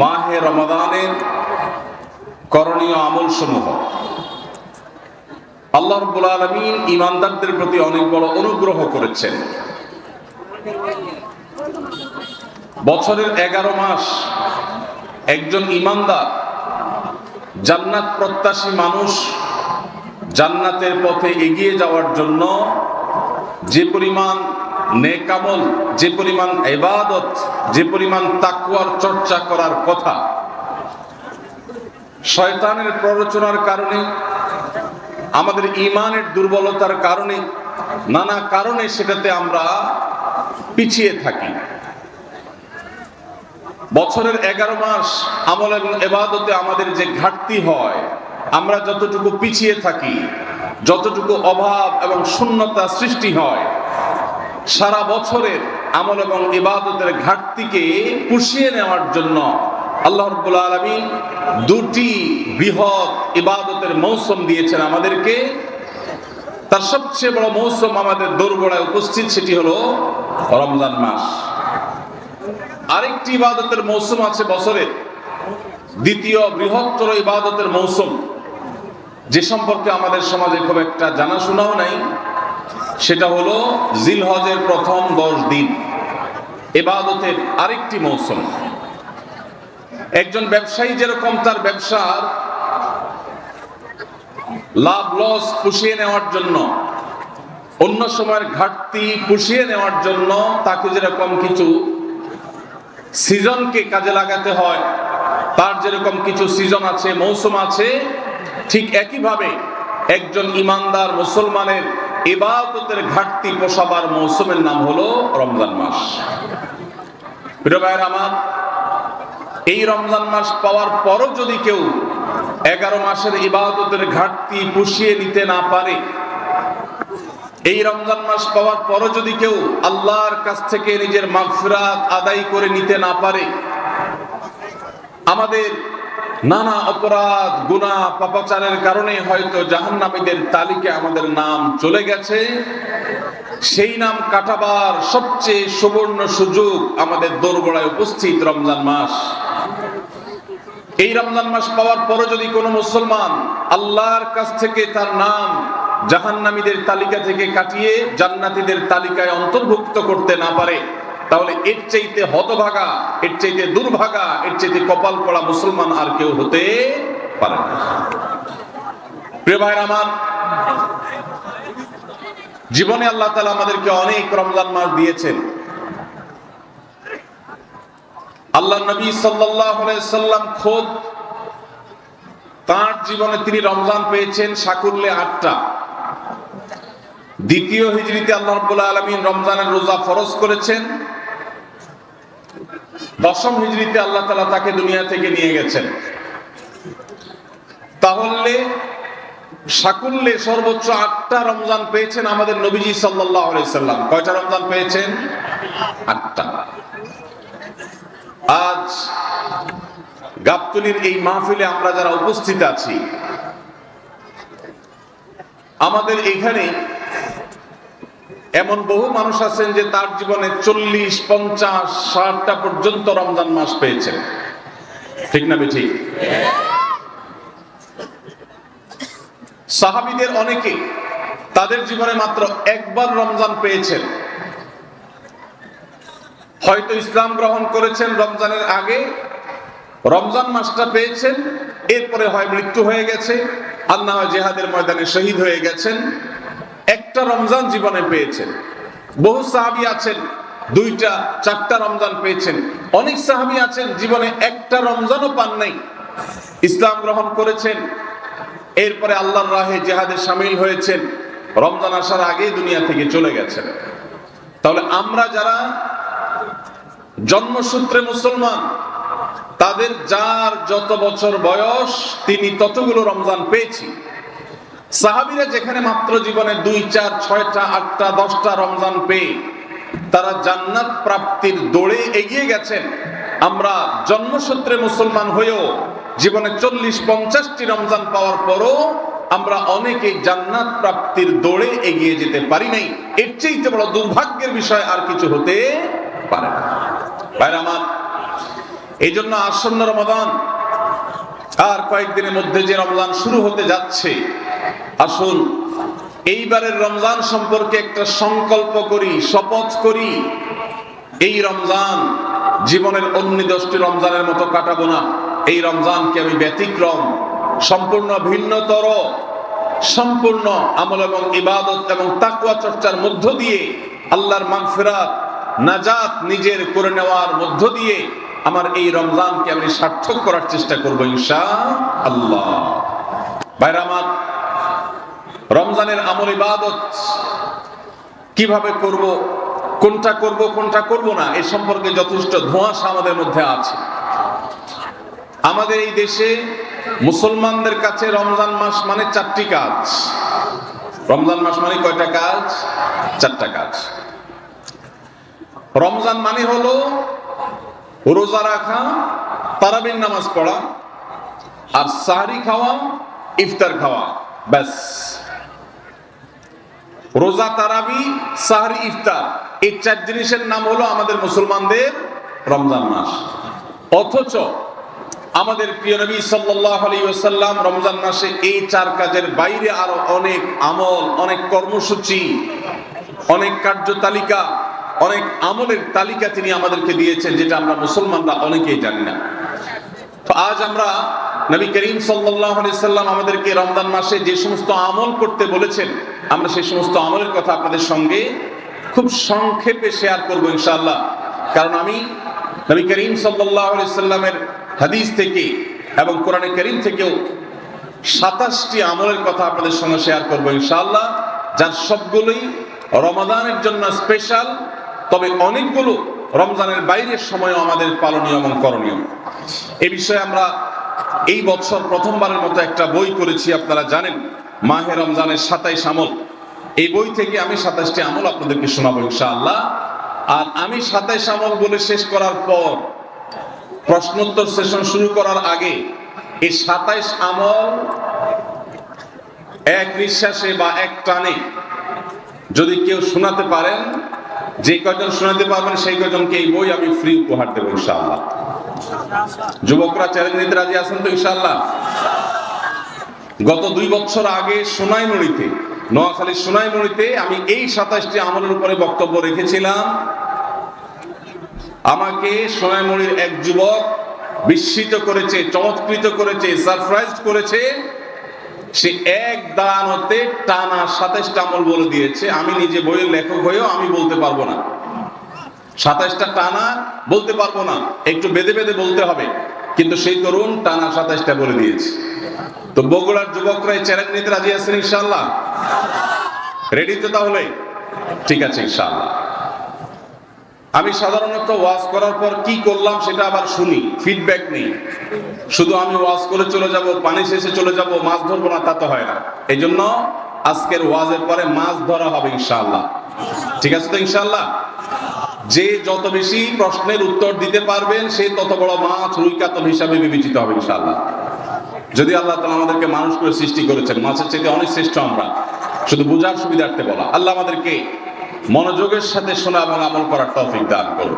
মাহে রমাদানের করণীয় আমল সমূহ আল্লাহ রব্বুল আলমিন ইমানদারদের প্রতি অনেক বড় অনুগ্রহ করেছেন। বছরের এগারো মাস একজন ইমানদার জান্নাত প্রত্যাশী মানুষ জান্নাতের পথে এগিয়ে যাওয়ার জন্য যে পরিমাণ নেকামল, যে পরিমাণ এবাদত যে পরিমাণ তাকুয়ার চর্চা করার কথা, শয়তানের প্ররোচনার কারণে, আমাদের ইমানের দুর্বলতার কারণে, নানা কারণে সেটাতে আমরা পিছিয়ে থাকি। বছরের এগারো মাস আমল এবং এবাদতে আমাদের যে ঘাটতি হয়, আমরা যতটুকু পিছিয়ে থাকি, যতটুকু অভাব এবং শূন্যতা সৃষ্টি হয় সারা বছরের আমল এবং ইবাদতের ঘাটতিকে পুষিয়ে নেওয়ার জন্য আল্লাহ রব্বুল আলমী দুটি বৃহৎ ইবাদতের মৌসুম দিয়েছেন আমাদেরকে। তার সবচেয়ে বড় মৌসুম আমাদের দোরগোড়ায় উপস্থিত সেটি হলো রমজান মাস। আরেকটি ইবাদতের মৌসুম আছে বছরের। দ্বিতীয় বৃহত্তর ইবাদতের মৌসুম। যে সম্পর্কে আমাদের সমাজে খুব একটা জানাশোনাও নাই। সেটা হলো জিলহজের প্রথম দশ দিন। এবাদতের আরেকটি মৌসুম। একজন ব্যবসায়ী যেরকম তার ব্যবসার লাভ লস পুষিয়ে নেওয়ার জন্য, অন্য সময়ের ঘাটতি পুষিয়ে নেওয়ার জন্য তাকে যেরকম কিছু সিজনকে কাজে লাগাতে হয়, তার যেরকম কিছু সিজন আছে, মৌসুম আছে, ঠিক একইভাবে একজন ইমানদার মুসলমানের ইবাদতের ঘাটতি পোষাবার মৌসুমের নাম হলো রমজান মাস। প্রিয় ভাইয়ের আমার, এই রমজান মাস পাওয়ার পরও যদি কেউ এগারো মাসের ইবাদতের ঘাটতি পুষিয়ে নিতে না পারে, এই রমজান মাস পাওয়ার পরও যদি কেউ আল্লাহর কাছ থেকে নিজের মাগফিরাত আদায় করে নিতে না পারে, আমাদের নানা অপরাধ, গুণা, পাপাচারের কারণে হয়তো জাহান্নামীদের তালিকে আমাদের নাম চলে গেছে। সেই নাম কাটাবার সবচেয়ে সুবর্ণ সুযোগ আমাদের দোরগোড়ায় উপস্থিত রমজান মাস। এই রমজান মাস পাওয়ার পরে যদি কোনো মুসলমান আল্লাহর কাছ থেকে তার নাম জাহান্নামীদের তালিকা থেকে কাটিয়ে জান্নাতীদের তালিকায় অন্তর্ভুক্ত করতে না পারে তাহলে এর চাইতে হতভাগা, এর চাইতে দুর্ভাগা, এর চাইতে কপাল পড়া মুসলমান আর কেউ হতে পারে না। আমার, জীবনে আল্লাহ তালা আমাদেরকে অনেক রমজান মাস দিয়েছেন। আল্লাহ নবী সাল্লাম খোদ তার জীবনে তিনি রমজান পেয়েছেন সাকুল্যে আটটা। দ্বিতীয় হিজড়িতে আল্লাহ রব্বুল্লাহ আলমিন রমজানের রোজা ফরজ করেছেন। দশম হিজড়িতে আল্লাহ তালা তাকে দুনিয়া থেকে নিয়ে গেছেন। তাহলে সাকুল্যে সর্বোচ্চ আটটা রমজান পেয়েছেন আমাদের নবীজি সাল্লাহ সাল্লাম। কয়টা রমজান পেয়েছেন? আটটা। আজ গাবতলির এই মাহফিলে আমরা যারা উপস্থিত আছি, আমাদের এখানে এমন বহু মানুষ আছেন যে তার জীবনে চল্লিশ, পঞ্চাশ, ষাটটা পর্যন্ত রমজান মাস পেয়েছেন। ঠিক না ঠিক সাহাবিদের অনেকে তাদের জীবনে মাত্র একবার রমজান পেয়েছেন। হয়তো ইসলাম গ্রহণ করেছেন রমজানের আগে, রমজান মাসটা পেয়েছেন, এরপরে হয় মৃত্যু হয়ে গেছে, আল্লাহ জেহাদের ময়দানে শহীদ হয়ে গেছেন। একটা রমজান জীবনে পেয়েছেন। বহু সাহাবি আছেন, দুইটা, চারটা রমজান পেয়েছেন। অনেক সাহাবি আছেন, জীবনে একটা রমজানও পান নাই। ইসলাম গ্রহণ করেছেন, এরপরে আল্লাহর রাহে জেহাদে সামিল হয়েছেন। রমজান আসার আগেই দুনিয়া থেকে চলে গেছেন। তাহলে আমরা যারা জন্মসূত্রে মুসলমান, তাদের যার যত বছর বয়স, তিনি ততগুলো রমজান পেয়েছি। সাহাবিরা যেখানে মাত্র জীবনে দুই, চার, ছয়টা, আটটা, দশটা রমজান পেয়ে তারা জান্নাত প্রাপ্তির দৌড়ে এগিয়ে গেছেন। আমরা জন্মসূত্রে মুসলমান হয়েও জীবনে চল্লিশ, পঞ্চাশটি রমজান পাওয়ার পরও আমরা অনেকে জান্নাত প্রাপ্তির দৌড়ে এগিয়ে যেতে পারি নাই। এর চেয়ে বড় দুর্ভাগ্যের বিষয় আর কিছু হতে পারে না। আমার এই জন্য আসন্ন রমাদান আর কয়েকদিনের মধ্যে যে রমজান শুরু হতে যাচ্ছে আসুন, এইবারের রমজান সম্পর্কে একটা সংকল্প করি, শপথ করি। এই রমজান জীবনের অন্য দশটি রমজানের মতো কাটাবো না। এই রমজানকে আমি ব্যতিক্রম, সম্পূর্ণ ভিন্নতর, সম্পূর্ণ আমল এবং ইবাদত এবং তাকুয়া চর্চার মধ্য দিয়ে আল্লাহর মাগফিরাত, নাজাত নিজের করে নেওয়ার মধ্য দিয়ে আমার এই রমজানকে আমি সার্থক করার চেষ্টা করব ইনশা আল্লাহ ভাইরা আমার রমজানের আমল ইবাদত কীভাবে করব, কোনটা করব কোনটা করব না, এ সম্পর্কে যথেষ্ট ধোঁয়াশা আমাদের মধ্যে আছে। আমাদের এই দেশে মুসলমানদের কাছে রমজান মাস মানে চারটি কাজ। রমজান মাস মানে কয়টা কাজ? চারটা কাজ। রমজান মানে হলো রোজা রাখা, তারাবির নামাজ পড়া, আর সাহারি খাওয়া, ইফতার খাওয়া, ব্যাস। রোজা, তারাবি, সাহারি, ইফতার। এই চার জিনিসের নাম হলো আমাদের মুসলমানদের রমজান মাস। অথচ আমাদের প্রিয় নবী আলাইহি ওয়াসাল্লাম রমজান মাসে এই চার কাজের বাইরে আরও অনেক আমল, অনেক কর্মসূচি, অনেক কার্যতালিকা অনেক আমলের তালিকা তিনি আমাদেরকে দিয়েছেন, যেটা আমরা মুসলমানরা অনেকেই জানি না। তো আজ আমরা নবী করিম সাল্লাম আমাদেরকে রমজান মাসে যে সমস্ত আমল করতে বলেছেন, আমরা সেই সমস্ত আমলের কথা আপনাদের সঙ্গে খুব সংক্ষেপে শেয়ার করব ইনশাল্লাহ কারণ আমি নবী করিম সাল্লামের হাদিস থেকে এবং কোরআনে করিম থেকেও সাতাশটি আমলের কথা আপনাদের সঙ্গে শেয়ার করব ইনশাল্লাহ যার সবগুলোই রমাদানের জন্য স্পেশাল তবে অনেকগুলো রমজানের বাইরের সময়ও আমাদের পালনীয় এবং করণীয়। এ বিষয়ে আমরা এই বছর প্রথমবারের মতো একটা বই করেছি আপনারা জানেন। মাহে রমজানের সাতাইশ আমল। এই বই থেকে আমি সাতাশটি আমল আপনাদেরকে শোনাবো ইনশাআল্লাহ। আর আমি সাতাইশ আমল বলে শেষ করার পর, প্রশ্নোত্তর সেশন শুরু করার আগে, এই সাতাইশ আমল এক নিঃশ্বাসে বা এক টানে যদি কেউ শোনাতে পারেন, যে কজন শোনাতে পারবেন, সেই কজনকে এই বই আমি ফ্রি উপহার দেবো ইনশাআল্লাহ। যুবকরা চ্যালেঞ্জ নিতে রাজি আছেন তো ইনশাআল্লাহ? গত দুই বছর আগে সোনাইমুড়িতে, নোয়াখালী সোনাইমুড়িতে আমি এই সাতাশটি আমলের উপরে বক্তব্য রেখেছিলাম। আমাকে সোনাইমুড়ির এক যুবক বিস্মিত করেছে, চমৎকৃত করেছে সারপ্রাইজ করেছে। সে এক দাঁড়ানোতে টানা সাতাশটা আমল বলে দিয়েছে। আমি নিজে বইয়ের লেখক হয়েও আমি বলতে পারব না। সাতাশটা টানা বলতে পারব না, একটু বেঁধে বেঁধে বলতে হবে। কিন্তু সেই তরুণ টানা সাতাইশটা বলে দিয়েছে। তো বগুড়ার যুবকরা এই চ্যালেঞ্জ নিতে রাজি আছেন ইনশাল্লাহ রেডি তো তাহলে? ঠিক আছে ইনশাল্লাহ আমি সাধারণত ওয়াজ করার পর কি করলাম সেটা আবার শুনি ফিডব্যাক নেই। শুধু আমি ওয়াজ করে চলে যাব, পানি শেষে চলে যাব, মাছ ধরবো না, তা তো হয় না। এই জন্য আজকের ওয়াজের পরে মাছ ধরা হবে ইনশাল্লাহ ঠিক আছে তো ইনশাআল্লাহ? যে যত বেশি প্রশ্নের উত্তর দিতে পারবেন, সে তত বড় মাছ রুই কাতল হিসাবে বিবেচিত হবে ইনশাআল্লাহ। যদি আল্লাহ তালা আমাদেরকে মানুষ করে সৃষ্টি করেছেন, মাছের চেয়ে অনেক শ্রেষ্ঠ আমরা। শুধু বোঝার সুবিধার্থে বলা। আল্লাহ আমাদেরকে মনোযোগের সাথে শোনা এবং আমল করার টপিক দান করুন।